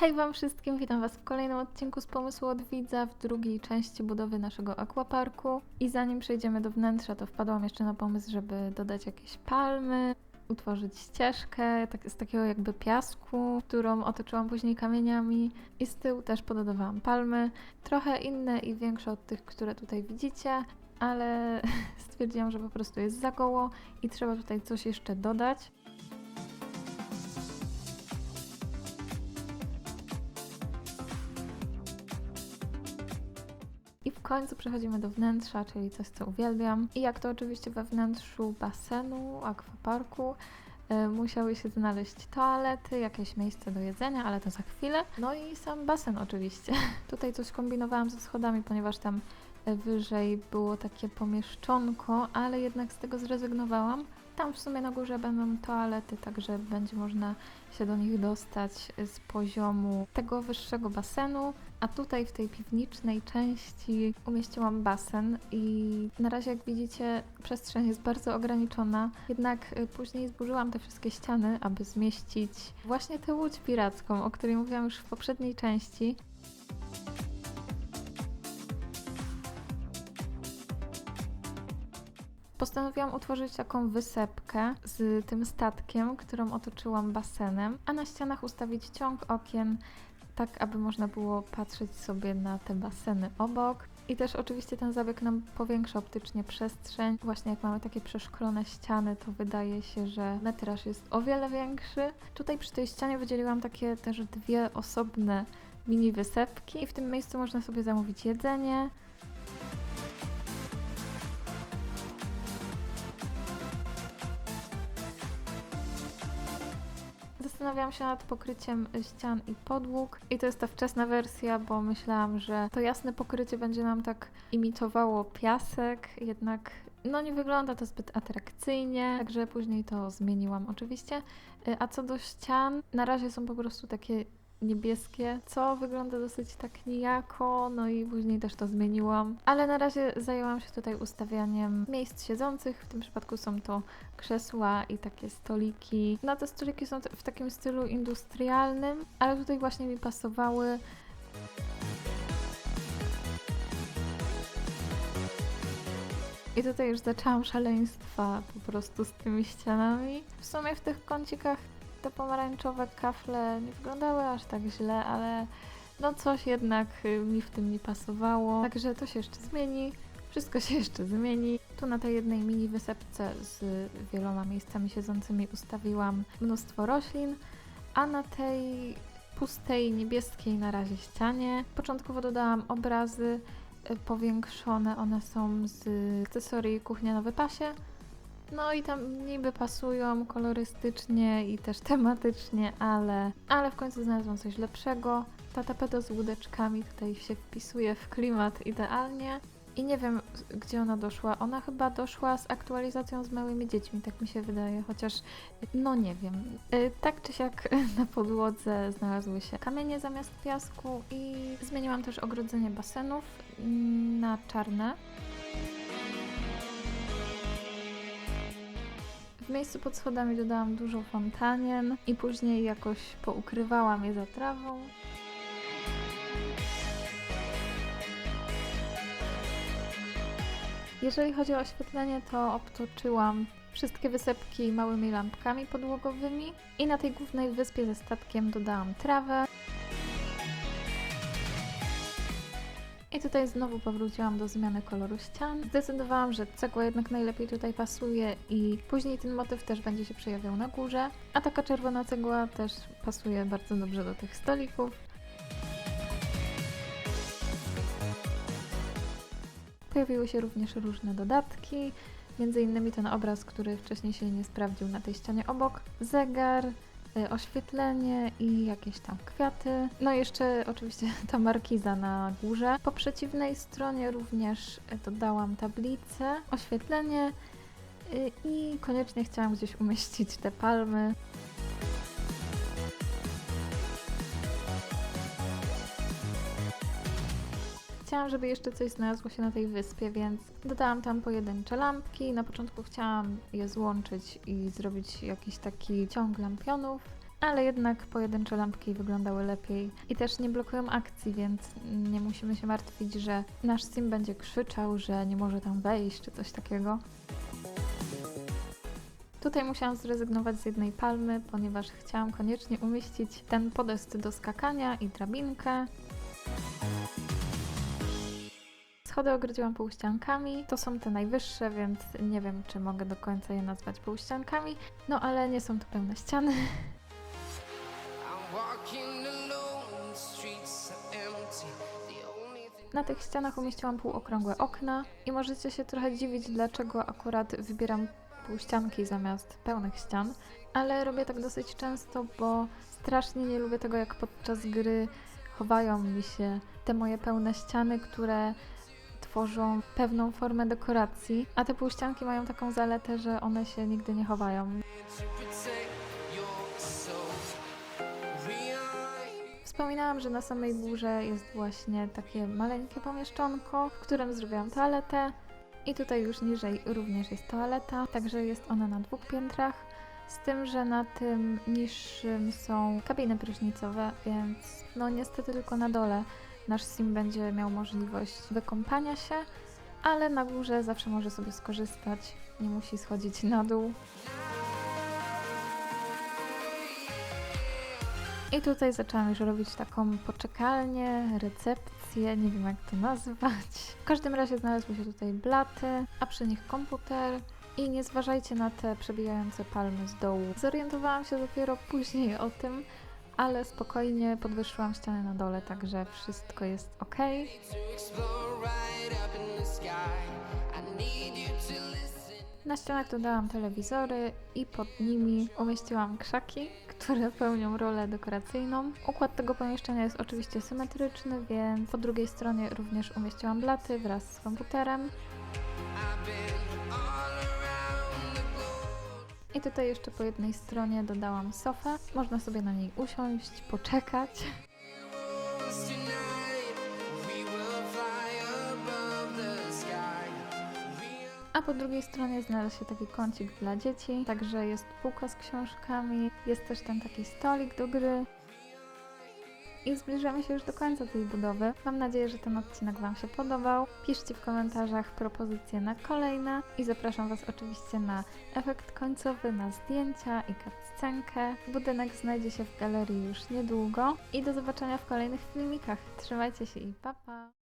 Hej Wam wszystkim, witam Was w kolejnym odcinku z pomysłu od widza w drugiej części budowy naszego aquaparku. I zanim przejdziemy do wnętrza, to wpadłam jeszcze na pomysł, żeby dodać jakieś palmy, utworzyć ścieżkę tak, z takiego jakby piasku, którą otoczyłam później kamieniami i z tyłu też pododawałam palmy, trochę inne i większe od tych, które tutaj widzicie, ale stwierdziłam, że po prostu jest za goło i trzeba tutaj coś jeszcze dodać. Końcu przechodzimy do wnętrza, czyli coś, co uwielbiam. I jak to oczywiście we wnętrzu basenu, akwaparku, e, musiały się znaleźć toalety, jakieś miejsce do jedzenia, ale to za chwilę. No i sam basen oczywiście. Tutaj coś kombinowałam ze schodami, ponieważ tam e, wyżej było takie pomieszczonko, ale jednak z tego zrezygnowałam. Tam w sumie na górze będą toalety, także będzie można się do nich dostać z poziomu tego wyższego basenu. A tutaj w tej piwnicznej części umieściłam basen i na razie jak widzicie przestrzeń jest bardzo ograniczona, jednak y, później zburzyłam te wszystkie ściany, aby zmieścić właśnie tę łódź piracką, o której mówiłam już w poprzedniej części. Postanowiłam utworzyć taką wysepkę z tym statkiem, którą otoczyłam basenem, a na ścianach ustawić ciąg okien, tak aby można było patrzeć sobie na te baseny obok. I też oczywiście ten zabieg nam powiększa optycznie przestrzeń. Właśnie jak mamy takie przeszklone ściany, to wydaje się, że metraż jest o wiele większy. Tutaj przy tej ścianie wydzieliłam takie też dwie osobne mini wysepki i w tym miejscu można sobie zamówić jedzenie. Zastanawiałam się nad pokryciem ścian i podłóg i to jest ta wczesna wersja, bo myślałam, że to jasne pokrycie będzie nam tak imitowało piasek, jednak no nie wygląda to zbyt atrakcyjnie, także później to zmieniłam oczywiście. Y, A co do ścian, na razie są po prostu takie niebieskie, co wygląda dosyć tak nijako, no i później też to zmieniłam. Ale na razie zajęłam się tutaj ustawianiem miejsc siedzących, w tym przypadku są to krzesła i takie stoliki. No te stoliki są w takim stylu industrialnym, ale tutaj właśnie mi pasowały. I tutaj już zaczęłam szaleństwa po prostu z tymi ścianami. W sumie w tych kącikach te pomarańczowe kafle nie wyglądały aż tak źle, ale no coś jednak y, mi w tym nie pasowało. Także to się jeszcze zmieni. Wszystko się jeszcze zmieni. Tu na tej jednej mini wysepce z wieloma miejscami siedzącymi ustawiłam mnóstwo roślin, a na tej pustej niebieskiej na razie ścianie początkowo dodałam obrazy y, powiększone. One są z akcesorii kuchnia na wypasie. No i tam niby pasują kolorystycznie i też tematycznie, ale, ale w końcu znalazłam coś lepszego. Ta tapeta z łódeczkami tutaj się wpisuje w klimat idealnie. I nie wiem, gdzie ona doszła. Ona chyba doszła z aktualizacją z małymi dziećmi, tak mi się wydaje, chociaż no nie wiem. Y, Tak czy siak na podłodze znalazły się kamienie zamiast piasku i zmieniłam też ogrodzenie basenów mm, na czarne. W miejscu pod schodami dodałam dużo fontanien i później jakoś poukrywałam je za trawą. Jeżeli chodzi o oświetlenie, to obtoczyłam wszystkie wysepki małymi lampkami podłogowymi i na tej głównej wyspie ze statkiem dodałam trawę. I tutaj znowu powróciłam do zmiany koloru ścian. Zdecydowałam, że cegła jednak najlepiej tutaj pasuje i później ten motyw też będzie się przejawiał na górze. A taka czerwona cegła też pasuje bardzo dobrze do tych stolików. Pojawiły się również różne dodatki, między innymi ten obraz, który wcześniej się nie sprawdził na tej ścianie obok, zegar, oświetlenie i jakieś tam kwiaty. No i jeszcze oczywiście ta markiza na górze. Po przeciwnej stronie również y, dodałam tablicę, oświetlenie y, i koniecznie chciałam gdzieś umieścić te palmy. Chciałam, żeby jeszcze coś znalazło się na tej wyspie, więc dodałam tam pojedyncze lampki. Na początku chciałam je złączyć i zrobić jakiś taki ciąg lampionów, ale jednak pojedyncze lampki wyglądały lepiej i też nie blokują akcji, więc nie musimy się martwić, że nasz sim będzie krzyczał, że nie może tam wejść czy coś takiego. Tutaj musiałam zrezygnować z jednej palmy, ponieważ chciałam koniecznie umieścić ten podest do skakania i drabinkę. Schody ogrodziłam półściankami. To są te najwyższe, więc nie wiem, czy mogę do końca je nazwać półściankami. No ale nie są to pełne ściany. Na tych ścianach umieściłam półokrągłe okna i możecie się trochę dziwić, dlaczego akurat wybieram półścianki zamiast pełnych ścian, ale robię tak dosyć często, bo strasznie nie lubię tego, jak podczas gry chowają mi się te moje pełne ściany, które tworzą pewną formę dekoracji, a te półścianki mają taką zaletę, że one się nigdy nie chowają. Wspominałam, że na samej górze jest właśnie takie maleńkie pomieszczonko, w którym zrobiłam toaletę. I tutaj już niżej również jest toaleta, także jest ona na dwóch piętrach. Z tym, że na tym niższym są kabiny prysznicowe, więc no niestety tylko na dole nasz sim będzie miał możliwość wykąpania się, ale na górze zawsze może sobie skorzystać, nie musi schodzić na dół. I tutaj zaczęłam już robić taką poczekalnię, recepcję, nie wiem jak to nazwać. W każdym razie znalazły się tutaj blaty, a przy nich komputer. I nie zważajcie na te przebijające palmy z dołu. Zorientowałam się dopiero później o tym, ale spokojnie podwyższyłam ściany na dole, także wszystko jest ok. Na ścianach dodałam telewizory i pod nimi umieściłam krzaki, które pełnią rolę dekoracyjną. Układ tego pomieszczenia jest oczywiście symetryczny, więc po drugiej stronie również umieściłam blaty wraz z komputerem. I tutaj jeszcze po jednej stronie dodałam sofę. Można sobie na niej usiąść, poczekać. A po drugiej stronie znalazł się taki kącik dla dzieci, także jest półka z książkami, jest też ten taki stolik do gry. I zbliżamy się już do końca tej budowy. Mam nadzieję, że ten odcinek Wam się podobał. Piszcie w komentarzach propozycje na kolejne i zapraszam Was oczywiście na efekt końcowy, na zdjęcia i cutscenkę. Budynek znajdzie się w galerii już niedługo i do zobaczenia w kolejnych filmikach. Trzymajcie się i pa pa!